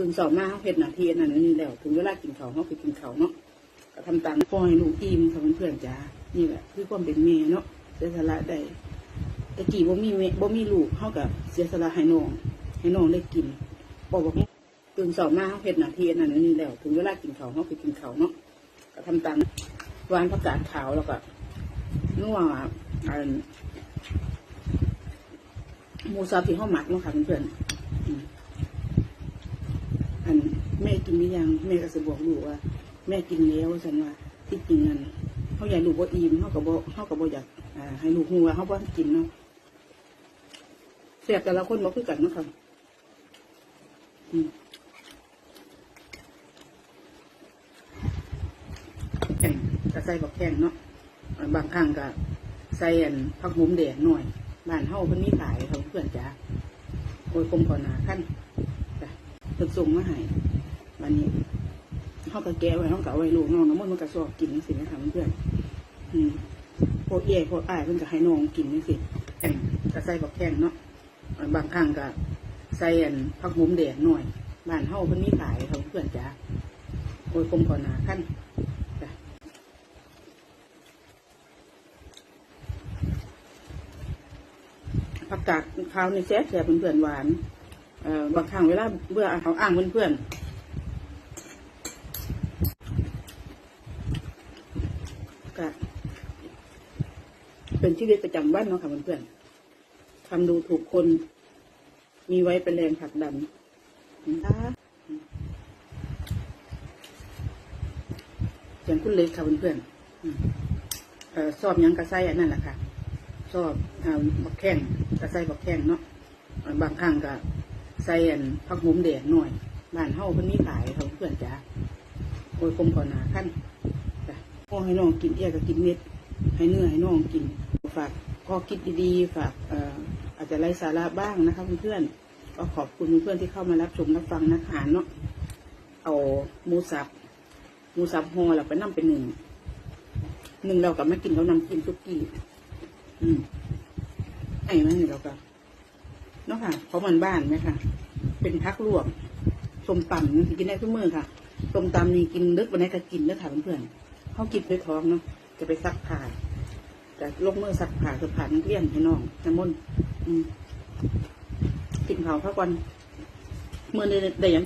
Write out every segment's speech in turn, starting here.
ตื่นสอบมาเขาเพ็ดหน้าที่อันนั้นอันนี่แล้วถึงเวลากินเขาเขาไปกินเขาเนาะก็ทำตามพ่อให้ลูกอิ่มค่ะเพื่อนๆจ้านี่แหละคือความเป็นแม่เนาะเสียสละได้ตะกี้บ่มีแม่บ่มีลูกเขากับเสียสละให้น้องให้น้องได้กินบอกบอกตื่นสอบมาเขาเพ็ดหน้าที่อันนั้นอันนี่แล้วถึงเวลากินเขาเขาไปกินเขาเนาะก็ทำตามวานผักกาดขาวแล้วก็นัวอันมูสับที่เขาหมักเนาะค่ะเพื่อนๆ อันแม่กินหรือยังแม่ก็จะบอกลูกว่า แม่กินแล้วฉันว่าที่จริงนั่นเขาอยากลูกว่าอิ่มเขาก็บอกเขาก็บอกอยากให้ลูกหัวเขาว่ากินเนาะเสียบแต่ละคนบอกคือกันนะคะอืมแข่งก็ใส่บอกแข่งเนาะบางครั้งก็ใส่อันผักหมุมแดดหน่อยบ้านเฮาเพิ่นมีขายเขาเพื่อนจ้าโอ้ยคมก่อนหนาขั้น พิ่นส่งมาให้วันนี้เขาก็แก้ไว้เขาก็เอาไว้ลูกน้องน้ำมันมันก็สอบกินจังสินะคะเพื่อนอืมพวกเอ๋พวกอ้ายเพิ่นก็ให้น้องกินจังสิแข่งก็ใส่บักแข้งเนาะบางครั้งก็ใส่อันผักหมุมแดดหน่อยบ้านเฮาเพิ่นมีขายเขาเพื่อนจ้าโอ้ยคมก่อนหนาขั้นจ้ะผักกาดขาวในแซ่บแซ่บเพื่อนหวาน เอ่อบางครั้งเวลาเบื่อเขาอ้างเพื่อนๆก็เป็นชีวิตประจำวันเนาะค่ะเพื่อนๆทำดูถูกคน มีไว้เป็นแรงผลักดันนะคะอย่างคุณเล็กค่ะเพื่อนๆอืมเอ่อสอบหยังกระไซอันนั่นแหละค่ะ สอบอ่าบักแข้งกระไซบักแข้งเนาะอ่าบางครั้งก็ ใส่อันผักหมุมแดดหน่อยบ้านเฮาเพิ่นมีขายเขาเพื่อนจ้าโอ้ยคมก่อนหนาขั้นจ้ะพ่อให้น้องกินเอี้ยก็กินเม็ด ให้เนื้อให้น้องกิน ฝากข้อคิดดีๆ ฝากเอ่ออาจจะไร้สาระบ้างนะคะเพื่อนๆก็ขอบคุณเพื่อนที่เข้ามารับชมรับฟังนะคะเนาะเอาหมูสับหมูสับห่อแล้วไปนํเป็นหนึ่งหนึ่งเรากับไม่กินเขานำกินซุกี้อืมไอ้มันเราก็ เนาะค่ะเพราะมันบ้านไหมค่ะ เป็นพักลวกส้มตำกินได้ทุกมื้อค่ะส้มตำนี่กินลึกวันไหนก็กินเด้อค่ะเพื่อนๆเขากินด้วยท้องเนาะจะไปซักผ้าแต่ลงมือซักผ้าคือผ่านนกเรียนให้น้องน้ำมนต์กินข้าพักวันมือในี้ได้ยัง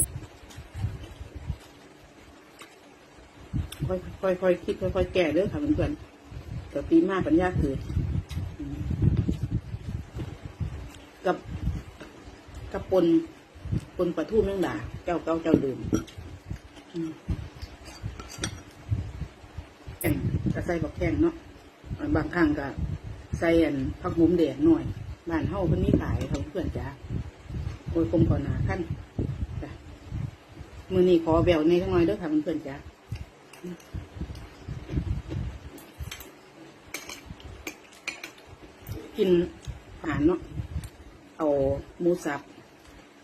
ค่อยค่อยค่อยคิดค่อยค่อยแก่เด้อค่ะเพื่อนๆแต่ปีหน้าปัญญาคือมกับ กับปนปนปลาทูเมืองด่าเจ้าเก้าเจ้าเดิมอืมแข่งก็ใส่บักแข้งเนาะบางครั้งก็ใส่อันผักหมุมแดดหน่อยบ้านเฮาเพิ่นมีขายเขาเพื่อนจ้าโอ้ยคมก่อนหนาขั้นจ้ะมือนี้ขอแบวในทั้งน้อยเด้อค่ะเพื่อนจ้ากินอาหารเนาะเอาหมูสับ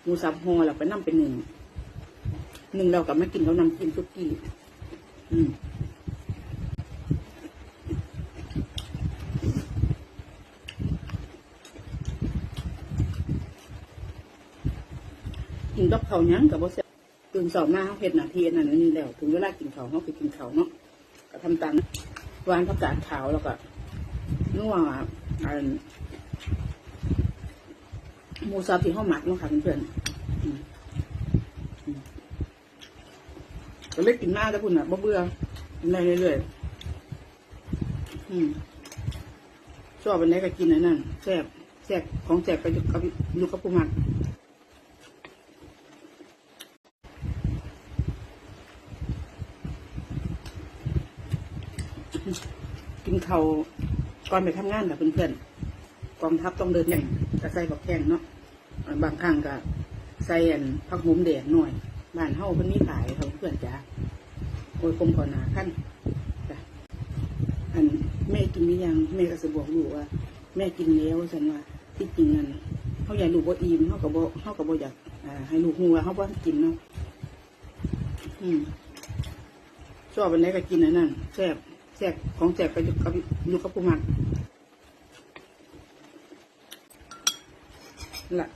หมูสับห่อแล้วไปนํเป็นหนึ่งหนึ่งเรากับไม่กินเขานำกินซุกี้อืมกินกับเขายังกับว่าตื่นสอบมาเขาเพ็ดหน้าที่อันนั้นอันนี่แล้วถึงเวลากินเขาเขาไปกินเขาเนาะก็ทำตามวานผักกาดขาวแล้วก็นัวอัน หมูสับที่เขาหมักเนาะค่ะเพื่อนๆอืมอืมก็เล็กกินหน้าแต่คุณอะบ่เบื่อกินได้เรื่อยๆอืมชอบอันไหนก็กินอันนั้นแซ่บแซ่บของแซ่บไปอยู่กับอยู่กับผู้หมักกินเขาก่อนไปทำงานกับเพื่อนๆกองทัพต้องเดินอย่าง กระใส่บักแข้งเนาะบางครั้งก็ใส่อันผักหมุมแดดหน่อยบ้านเฮาเพิ่นมีขายเขาเพื่อนจ้าโอ้ยคมก่อนหนาขั้นจ้ะอันแม่กินหรือยังแม่ก็จะบอกลูกว่า แม่กินแล้วฉันว่า ที่จริงนั่นเขาอยากลูกว่าอิ่มเขาก็บอกเขาก็บอกอยากอ่าให้ลูกหัวาเขาว่ากินเนาะอืมชอบอันไหนก็กินอันนั้นแซ่บแซ่บของแซ่บไปอยู่กับอยู่กับผู้หมักนั่น ล่ะ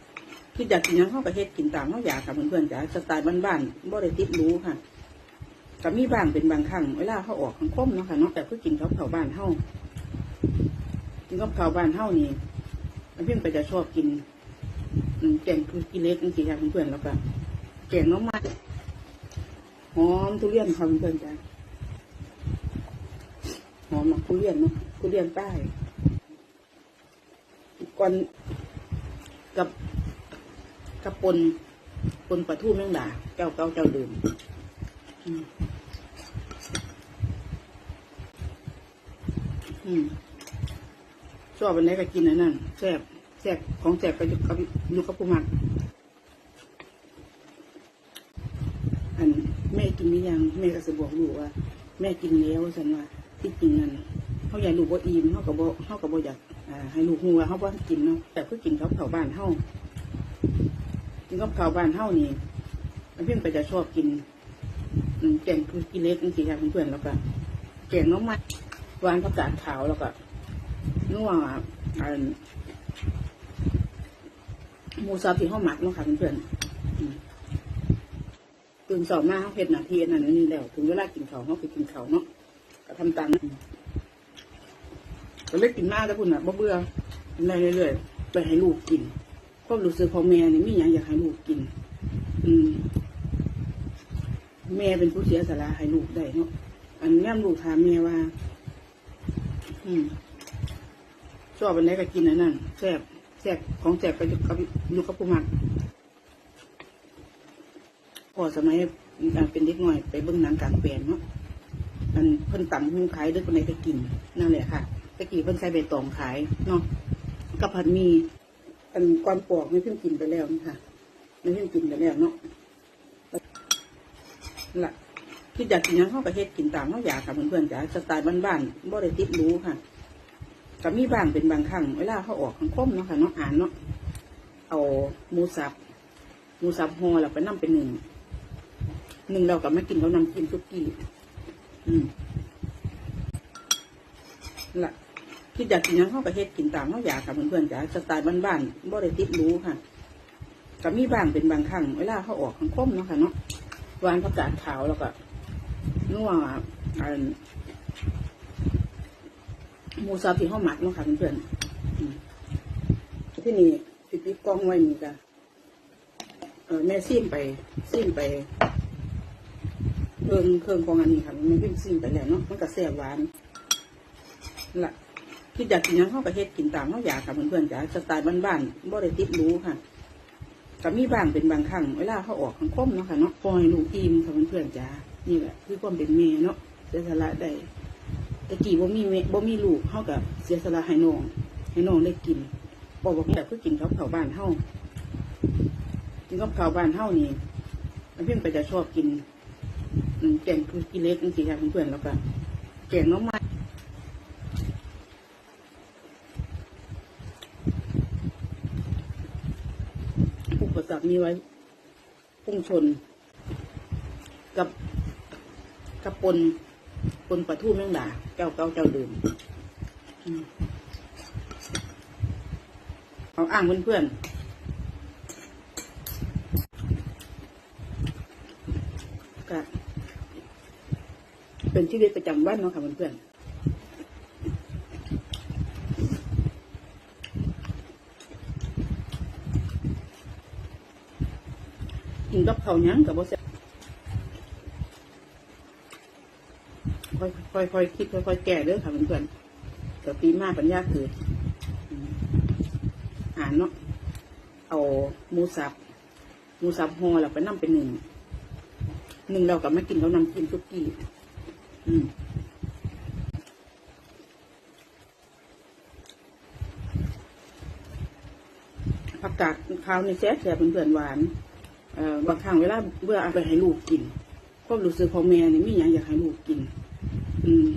คืออยากกินยังเขาก็เฮ็ดกินตามเขาอยากค่ะเพื่อนๆจ้ะสไตล์บ้านๆบ่ได้ติดรู้ค่ะก็มีบ้างเป็นบางครั้งเวลาเขาออกข้างคมเนาะค่ะเนาะแต่คือกินข้าวเผาบ้านเฮากินข้าวเผาบ้านเฮานี่เพิ่นก็จะชอบกินแกงคือกินเล็กจังซี่ค่ะเพื่อนๆแล้วก็แกงน้องไม้หอมทุเรียนค่ะเพื่อนๆจ้ะหอมมักทุเรียนเนาะทุเรียนใต้ก่อน กับกับปนปนปลาทูแมงดาเจ้าเก้าเจ้าเดิมอืมอืมชอบอันไหนก็กินอันนั้นแซ่บแซ่บของแซ่บก็อยู่กับอยู่กับผู้มักอันแม่กินหรือยังแม่ก็จะบอกลูกว่า แม่กินแล้วสันว่าที่จริงนั่นเขาอยากลูกว่าอิ่มเขาก็บอกเขาก็บอกอยาก ให้ลูกหูว่าเขาว่ากินเนาะแต่เพื่อกินเขาเผาบ้านเขากินกับข้าวบ้านเฮานี่เพิ่นก็จะชอบกินแกงคือกินเล็กจังซี่ค่ะเพื่อนๆแล้วก็แกงน้องไม้หวานผักกาดขาวแล้วก็นัวอันหมูสับที่เฮาหมักเนาะค่ะเพื่อนๆตื่นสองมาเฮาเฮ็ดหนาทีนนั้นนี่แล้ว ถึงเวลากินข้าเฮาไปกินข้าเนาะก็ทำตามนั้น ก็เล็กกินมาแล้วพุ่นน่ะบ่เบื่อกินได้เรื่อยๆไปให้ลูกกินความรู้สึกของแม่นี่มีอย่างอยากให้ลูกกิน อืม แม่เป็นผู้เสียสละให้ลูกได้เนาะอันนี้ลูกถามแม่ว่า อืมชอบอันไหนก็กินอันนั้นแซ่บแซ่บของแซ่บก็อยู่กับอยู่กับผู้มักพอสมัยอ่าเป็นเด็กน้อยไปเบิ่งหนังกลางแปลงเนาะอันเพิ่นต่ำหุงขายเด็กคนไหนไปกินนั่นแหละค่ะ ตะกี้เพิ่นใส่ใบตองขายเนาะกับผัดมีอันความปอกไม่เพิ่งกินไปแล้วนี่ค่ะไม่เพิ่งกินไปแล้วเนาะล่ะคืออยากกินยังเขาก็เฮ็ดกินตามเขาอยากค่ะเพื่อนๆจ้ะสไตล์บ้านๆบ่ได้ติดรู้ค่ะก็มีบ้างเป็นบางครั้งเวลาเขาออกข้างคมเนาะค่ะเนาะอ่านเนาะเอาหมูสับหมูสับห่อแล้วไปนํเป็นหนึ่งหนึ่งเราก็มากินเขานำกินทุกกี้อืมนั่นล่ะ คิดอยากกินยังเขาก็เฮ็ดกินตามเขาอยากค่ะเพื่อนๆจ้ะสไตล์บ้านๆบ่ได้ติดรู้ค่ะก็มีบ้างเป็นบางครั้งเวลาเขาออกข้างคมเนาะค่ะเนาะหวานผักกาดขาวแล้วก็นัวอันหมูสับที่เขาหมักเนาะค่ะเพื่อนๆที่นี่ปิดปิดกล้องไว้นี่จ้ะเออแม่ซิมไปซิมไปเครื่องเครื่องของอันนี้ค่ะแม่พิมซิมไปแล้วเนาะมันก็แซ่บหวานนั่นล่ะ คิดอยากกินยังเขาก็เฮ็ดกินตามเขาอยากค่ะเพื่อนๆจ้ะสไตล์บ้านๆบ่ได้ติดรู้ค่ะก็มีบ้างเป็นบางครั้งเวลาเขาออกข้างคมเนาะค่ะเนาะปล่อยลูกอิ่มค่ะเพื่อนๆจ้ะนี่แหละคือความเป็นแม่เนาะเสียสละได้ตะกี้บ่มีแม่บ่มีลูกเขาก็เสียสละให้น้องให้น้องได้กินบอกว่าแบบคือกินข้าวเผาบ้านเฮากินข้าวเผาบ้านเฮานี่เพิ่นก็จะชอบกินแกงคือกินเล็กจังซี่ค่ะเพื่อนๆแล้วก็แกงน้องไม้ อุ ปสรรคมีไว้ พุ่งชน กับกับปนปนปลาทูแมงดาเจ้าเก้าเจ้าเดิมอืมเอาอ้างเพื่อนๆก็เป็นชีวิตประจำวันเนาะค่ะเพื่อนๆ กินกับข้ายังกับบ่แซ่บค่อยค่อยค่อยคิดค่อยค่อยแก่เด้อค่ะเพื่อนๆแต่ปีมาปัญญาเกิดอือ่านเนาะเอาหมูสับหมูสับห่อแล้วไปนํเป็นหนึ่งหนึ่งเรากับไมากินเขานำกินทุกกี้อืมผักกาดข้าวในแซ่บแซ่บเพื่อนๆหวาน เอ่อบางครั้งเวลาเบื่อเอาไปให้ลูกกินความรู้สึกของแม่นี่มีอย่างอยากให้ลูกกิน อืม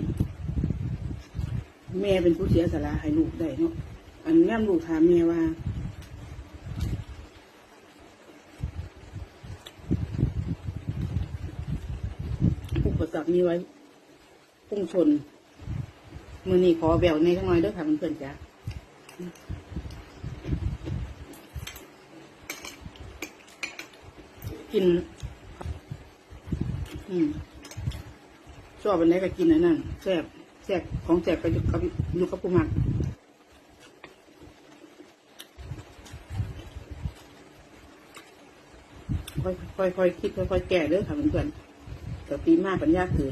แม่เป็นผู้เสียสละให้ลูกได้เนาะอันนี้ลูกถามแม่ว่าอุปสรรคมีไว้พุ่งชน มือนี้ขอแบวในทั้งน้อยเด้อค่ะเพื่อนๆจ้ะ กิน อืมชอบอันไรก็กินอันนั้นแซ่บแซ่บของแซ่บไปอยู่กับอยู่กับผู้มักค่อยค่อยค่อยคิดค่อยค่อยแก่เด้อค่ะเพื่อนๆแต่ปีมากปัญญาคือ